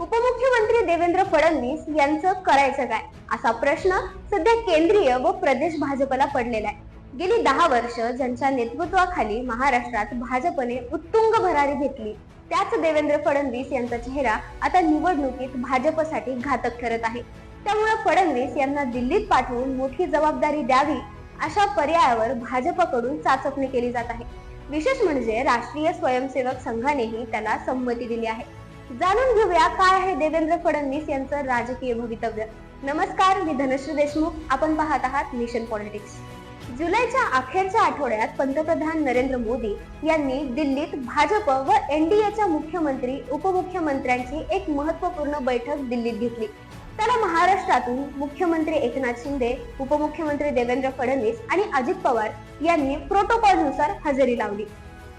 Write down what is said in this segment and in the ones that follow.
उपमुख्यमंत्री देवेंद्र फडणवीस यांचं करायचं काय? असा प्रश्न सध्या केंद्रीय व प्रदेश भाजपला पडलेला आहे. गेली दहा वर्ष ज्यांच्या नेतृत्वाखाली महाराष्ट्रात भाजपने उत्तुंग भरारी घेतली त्याच देवेंद्र फडणवीस यांचा चेहरा आता निवडणुकीत भाजपसाठी घातक ठरत आहे. त्यामुळे फडणवीस यांना दिल्लीत पाठवून मोठी जबाबदारी द्यावी अशा पर्यायावर भाजपकडून चाचपणी केली जात आहे. विशेष म्हणजे राष्ट्रीय स्वयंसेवक संघानेही त्याला संमती दिली आहे. जाणून घेऊया काय आहे देवेंद्र फडणवीस यांचं राजकीय भवितव्य. नमस्कार मी धनश्री देशमुख. आपण पाहत आहात मिशन पॉलिटिक्स जुलैच्या अखेरच्या आठवड्यात पंतप्रधान नरेंद्र मोदी यांनी दिल्लीत भाजप व एनडीएच्या मुख्यमंत्री उपमुख्यमंत्र्यांची एक महत्त्वपूर्ण बैठक दिल्लीत घेतली. त्याला महाराष्ट्रातून मुख्यमंत्री एकनाथ शिंदे उपमुख्यमंत्री देवेंद्र फडणवीस आणि अजित पवार यांनी प्रोटोकॉलनुसार हजेरी लावली.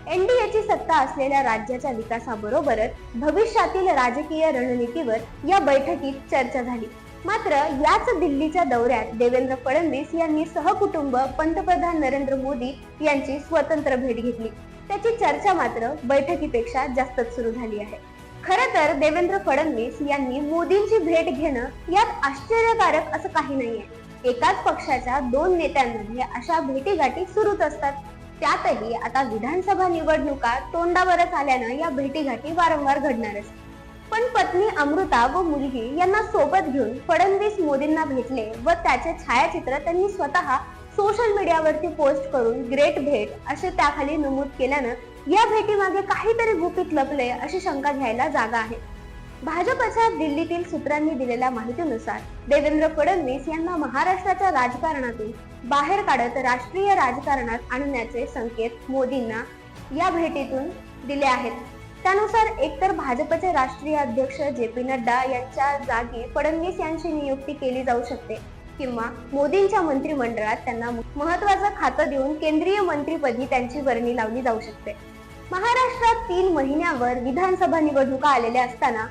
एनडीएची सत्ता असलेल्या राज्याच्या विकासाबरोबरच भविष्यातील राजकीय रणनीतीवर या बैठकीत चर्चा झाली. मात्र याच दिल्लीच्या दौऱ्यात देवेंद्र फडणवीस यांनी सहकुटुंब पंतप्रधान नरेंद्र मोदी यांची स्वतंत्र भेट घेतली. त्याची चर्चा मात्र बैठकीपेक्षा जास्तच सुरू झाली आहे. खरं तर देवेंद्र फडणवीस यांनी मोदींची भेट घेणं यात आश्चर्यकारक असं काही नाहीये. एकाच पक्षाच्या दोन नेत्यांमध्ये अशा भेटीगाठी सुरूच असतात. त्यातही आता विधानसभा निवडणुका तोंडावरच आल्यानं या भेटीघाटी वारंवार घडणारच पण पत्नी अमृता व मुलगी यांना सोबत घेऊन फडणवीस मोदींना भेटले व त्याचे छायाचित्र त्यांनी स्वतः सोशल मीडियावरती पोस्ट करून ग्रेट भेट असे त्याखाली नमूद केल्यानं या भेटीमागे काहीतरी गुपित लपले अशी शंका घ्यायला जागा आहे. भाजपच्या दिल्लीतील सूत्रांनी दिलेल्या माहितीनुसार देवेंद्र फडणवीस यांना महाराष्ट्राच्या राजकारणातून बाहेर काढत राष्ट्रीय राजकारणात आणण्याचे संकेत मोदींना या भेटीतून दिले आहेत. त्यानुसार एकतर भाजपचे राष्ट्रीय अध्यक्ष जे पी नड्डा यांच्या जागी फडणवीस यांची नियुक्ती केली जाऊ शकते किंवा मोदींच्या मंत्रिमंडळात त्यांना महत्वाचं खातं देऊन केंद्रीय मंत्रीपदी त्यांची वर्णी लावली जाऊ शकते. महाराष्ट्रात तीन महिन्यावर विधानसभा निवडणुका आलेल्या असताना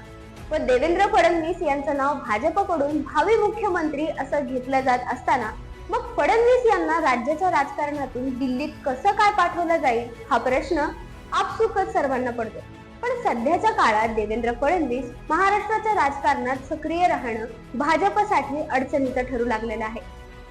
व देवेंद्र फडणवीस यांचं नाव भाजपकडून भावी मुख्यमंत्री असं घेतलं जात असताना मग फडणवीस यांना राज्याच्या राजकारणातून दिल्लीत कसं काय पाठवलं जाईल हा प्रश्न आपसुकच सर्वांना पडतो. पण सध्याच्या काळात देवेंद्र फडणवीस महाराष्ट्राच्या राजकारणात सक्रिय राहणं भाजपसाठी अडचणीचं ठरू लागलेलं आहे.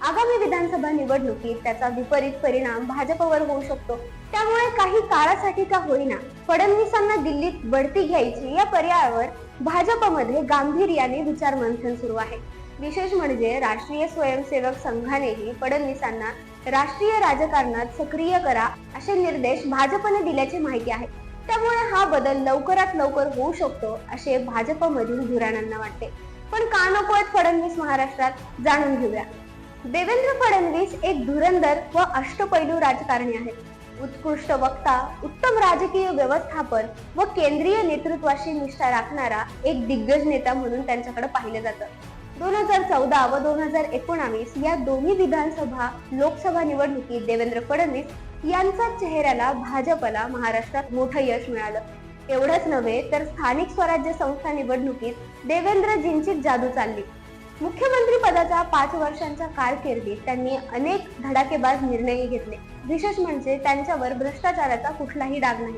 आगामी विधानसभा निवडणुकीत त्याचा विपरीत परिणाम भाजपवर होऊ शकतो. त्यामुळे काही काळासाठी का होईना फडणवीसांना दिल्लीत बढती घ्यायची या पर्यायावर भाजपमध्ये गांभीर्याने विचारमंथन सुरू आहे. विशेष म्हणजे राष्ट्रीय स्वयंसेवक संघानेही फडणवीसांना राष्ट्रीय राजकारणात सक्रिय करा असे निर्देश भाजपने दिल्याची माहिती आहे. त्यामुळे हा बदल लवकरात लवकर होऊ शकतो असे भाजपमधील धुराणांना वाटते. पण का नको आहेत फडणवीस महाराष्ट्रात जाणून घेऊया. देवेंद्र फडणवीस एक धुरंधर व अष्टपैलू राजकारणी आहेत. उत्कृष्ट वक्ता उत्तम राजकीय व्यवस्थापन व केंद्रीय नेतृत्वाशी निष्ठा राखणारा एक दिग्गज नेता म्हणून त्यांच्याकडे पाहिलं जातं. दोन हजार चौदा व दोन हजार एकोणावीस या दोन्ही विधानसभा लोकसभा निवडणुकीत देवेंद्र फडणवीस यांचा चेहऱ्याला भाजपला महाराष्ट्रात मोठं यश मिळालं. एवढंच नव्हे तर स्थानिक स्वराज्य संस्था निवडणुकीत देवेंद्रजींची जादू चालली. मुख्यमंत्री पदाचा पाच वर्षांच्या कारकिर्दीत त्यांनी अनेक धडाकेबाज निर्णय घेतले. विशेष म्हणजे त्यांच्यावर भ्रष्टाचाराचा कुठलाही डाग नाही.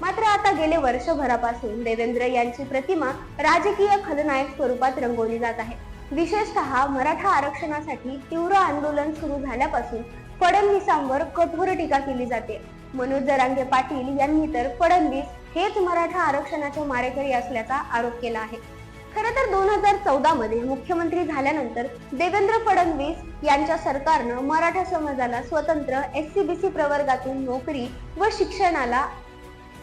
मात्र आता गेले वर्षभरापासून देवेंद्र यांची प्रतिमा राजकीय खलनायक स्वरूपात रंगवली जात आहे. विशेषतः मराठा आरक्षणासाठी तीव्र आंदोलन सुरू झाल्यापासून फडणवीसांवर कठोर टीका केली जाते. मनोज जरांगे पाटील यांनी तर फडणवीस हेच मराठा आरक्षणाचे मारेकरी असल्याचा आरोप केला आहे. खरं तर दोन हजार चौदा मध्ये मुख्यमंत्री झाल्यानंतर देवेंद्र फडणवीस यांच्या सरकारनं मराठा समाजाला स्वतंत्र एस सी बी सी प्रवर्गातून नोकरी व शिक्षणाला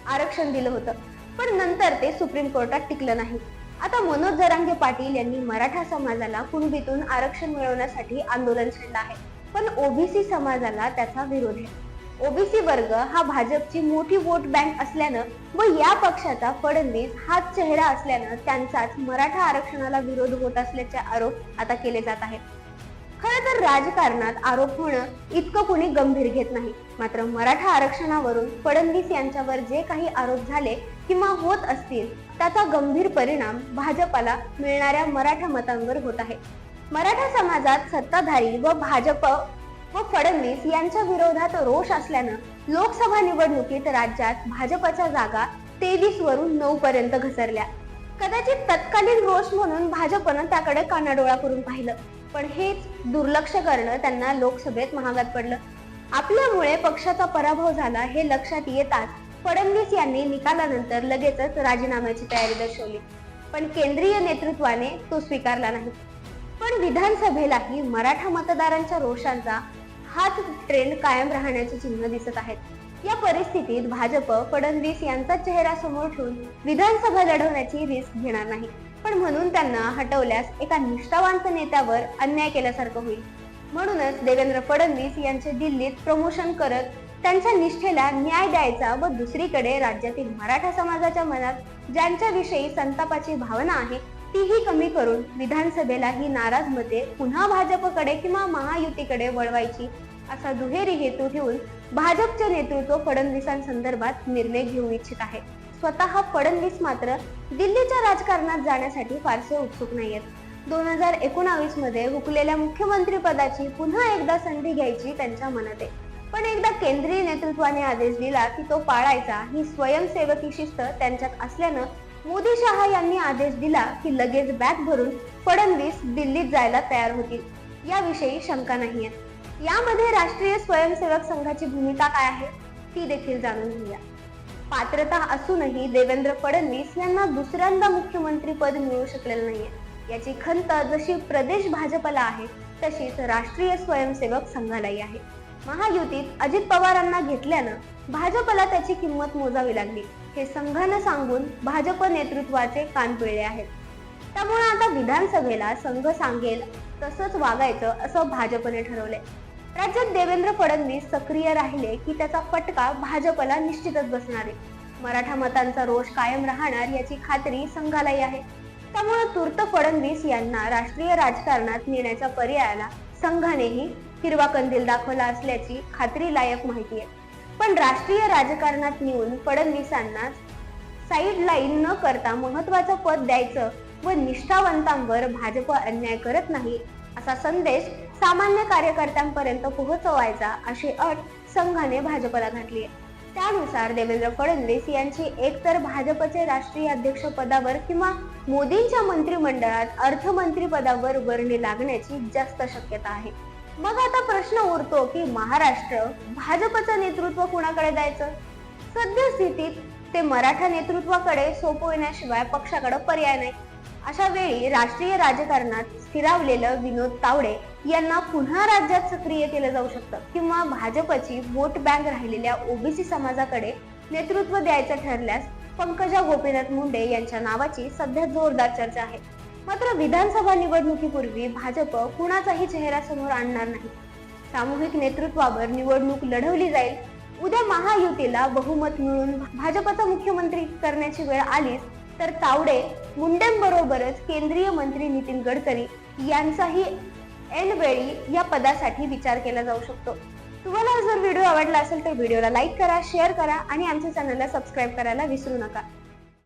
आरक्षण दिलं होतं. पण नंतर ते सुप्रीम कोर्टात टिकलं नाही. आता मनोज जरांगे पाटील यांनी मराठा समाजाला कुणबीतून आरक्षण मिळवण्यासाठी आंदोलन छेडलं आहे. पण ओबीसी समाजाला त्याचा विरोध आहे. ओबीसी वर्ग हा भाजपची मोठी वोट बँक असल्यानं व या पक्षाचा फडणवीस हाच चेहरा असल्यानं त्यांचाच मराठा आरक्षणाला विरोध होत असल्याचे आरोप आता केले जात आहेत. खरं तर राजकारणात आरोप होणं इतकं कुणी गंभीर घेत नाही. मात्र मराठा आरक्षणावरून फडणवीस यांच्यावर जे काही आरोप झाले किंवा होत असतील त्याचा गंभीर परिणाम भाजपाला मिळणाऱ्या मराठा मतांवर होत आहे. मराठा समाजात सत्ताधारी व भाजप व फडणवीस यांच्या विरोधात रोष असल्यानं लोकसभा निवडणुकीत राज्यात भाजपच्या जागा तेवीस वरून नऊ पर्यंत घसरल्या. कदाचित तत्कालीन रोष म्हणून भाजपनं त्याकडे कानाडोळा करून पाहिलं. पण हेच दुर्लक्ष करणं त्यांना लोकसभेत महागात पडलं. आपल्यामुळे पक्षाचा पराभव झाला हे लक्षात येताच फडणवीस यांनी निकालानंतर लगेचच राजीनाम्याची तयारी दर्शवली. पण केंद्रीय नेतृत्वाने तो स्वीकारला नाही. पण विधानसभेलाही मराठा मतदारांच्या रोषांचा हाच ट्रेंड कायम राहण्याचे चिन्ह दिसत आहेत. या परिस्थितीत भाजप फडणवीस यांचा चेहरा समोर ठेवून विधानसभा लढवण्याची रिस्क घेणार नाही. पण म्हणून त्यांना हटवल्यास एका निष्ठावांत नेत्यावर अन्याय केल्यासारखं होईल. म्हणूनच देवेंद्र फडणवीस यांचे दिल्लीत प्रमोशन करत त्यांच्या निष्ठेला न्याय द्यायचा व दुसरीकडे राज्यातील मराठा समाजाच्या मनात ज्यांच्याविषयी संतापाची भावना आहे तीही कमी करून विधानसभेला ही नाराज मते पुन्हा भाजपकडे किंवा महायुतीकडे वळवायची असा दुहेरी हेतू ठेवून भाजपचे नेतृत्व फडणवीसांसंदर्भात निर्णय घेऊ इच्छित आहे. स्वतः फडणवीस मात्र दिल्लीच्या राजकारणात जाण्यासाठी फारसे उत्सुक नाहीयेत. दोन हजार एकोणावीसमध्ये हुकलेल्या मुख्यमंत्री पदाची पुन्हा एकदा संधी घ्यायची त्यांच्या मनात. आहे पण एकदा केंद्रीय नेतृत्वाने आदेश दिला की तो पाळायचा ही स्वयंसेवकी शिस्त त्यांच्यात असल्यानं मोदी शहा यांनी आदेश दिला की लगेच बॅग भरून फडणवीस दिल्लीत जायला तयार होतील. याविषयी शंका नाहीये. यामध्ये राष्ट्रीय स्वयंसेवक संघाची भूमिका काय आहे ती देखील जाणून घेऊया. पात्रता असूनही देवेंद्र फडणवीस यांना दुसऱ्यांदा मुख्यमंत्री पद मिळू शकलेलं नाहीये. याची खंत जशी प्रदेश भाजपला आहे तशीच राष्ट्रीय स्वयंसेवक संघालाही आहे. महायुतीत अजित पवारांना घेतल्यानं भाजपला त्याची किंमत मोजावी लागली. हे संघानं सांगून भाजप नेतृत्वाचे कान पिळले आहेत. त्यामुळे आता विधानसभेला संघ सांगेल तसंच वागायचं असं भाजपने ठरवले राज्यात देवेंद्र फडणवीस सक्रिय राहिले की त्याचा फटका भाजपला निश्चितच बसणार आहे. मराठा मतांचा रोष कायम राहणार याची खात्री संघालाही आहे. त्यामुळे तूर्त फडणवीस यांना राष्ट्रीय राजकारणात नेण्याच्या पर्यायाला संघानेही हिरवा कंदील दाखवला असल्याची खात्रीलायक माहिती आहे. पण राष्ट्रीय राजकारणात नेऊन फडणवीसांना साईड लाईन न करता महत्वाचं पद द्यायचं व निष्ठावंतांवर भाजप अन्याय करत नाही असा संदेश सामान्य कार्यकर्त्यांपर्यंत पोहोचवायचा अशी अट संघाने भाजपला घातली आहे. त्यानुसार देवेंद्र फडणवीस यांची एकतर भाजपचे राष्ट्रीय अध्यक्ष पदावर किंवा मोदींच्या मंत्रिमंडळात अर्थमंत्री पदावर वर्णी लागण्याची जास्त शक्यता आहे. मग आता प्रश्न उरतो की महाराष्ट्र भाजपचं नेतृत्व कुणाकडे द्यायचं? सद्यस्थितीत ते मराठा नेतृत्वाकडे सोपविण्याशिवाय पक्षाकडे पर्याय नाही. अशा वेळी राष्ट्रीय राजकारणात स्थिरावलेलं विनोद तावडे यांना पुन्हा राज्यात सक्रिय केलं जाऊ शकतं किंवा भाजपची वोट बँक राहिलेल्या ओबीसी समाजाकडे नेतृत्व द्यायचं ठरल्यास पंकजा गोपीनाथ मुंडे यांच्या नावाची सध्या जोरदार चर्चा आहे. मात्र विधानसभा निवडणुकीपूर्वी भाजप कुणाचाही चेहरा समोर आणणार नाही. सामूहिक नेतृत्वावर निवडणूक लढवली जाईल. उद्या महायुतीला बहुमत मिळून भाजपचा मुख्यमंत्री करण्याची वेळ आलीच तर तावडे मुंडेंबरोबरच केंद्रीय मंत्री नितीन गडकरी यांचाही ऐनवेळी या पदासाठी विचार केला जाऊ शकतो. तुम्हाला जर व्हिडिओ आवडला असेल तर व्हिडिओला लाईक करा शेअर करा आणि आमच्या चॅनलला सबस्क्राईब करायला विसरू नका.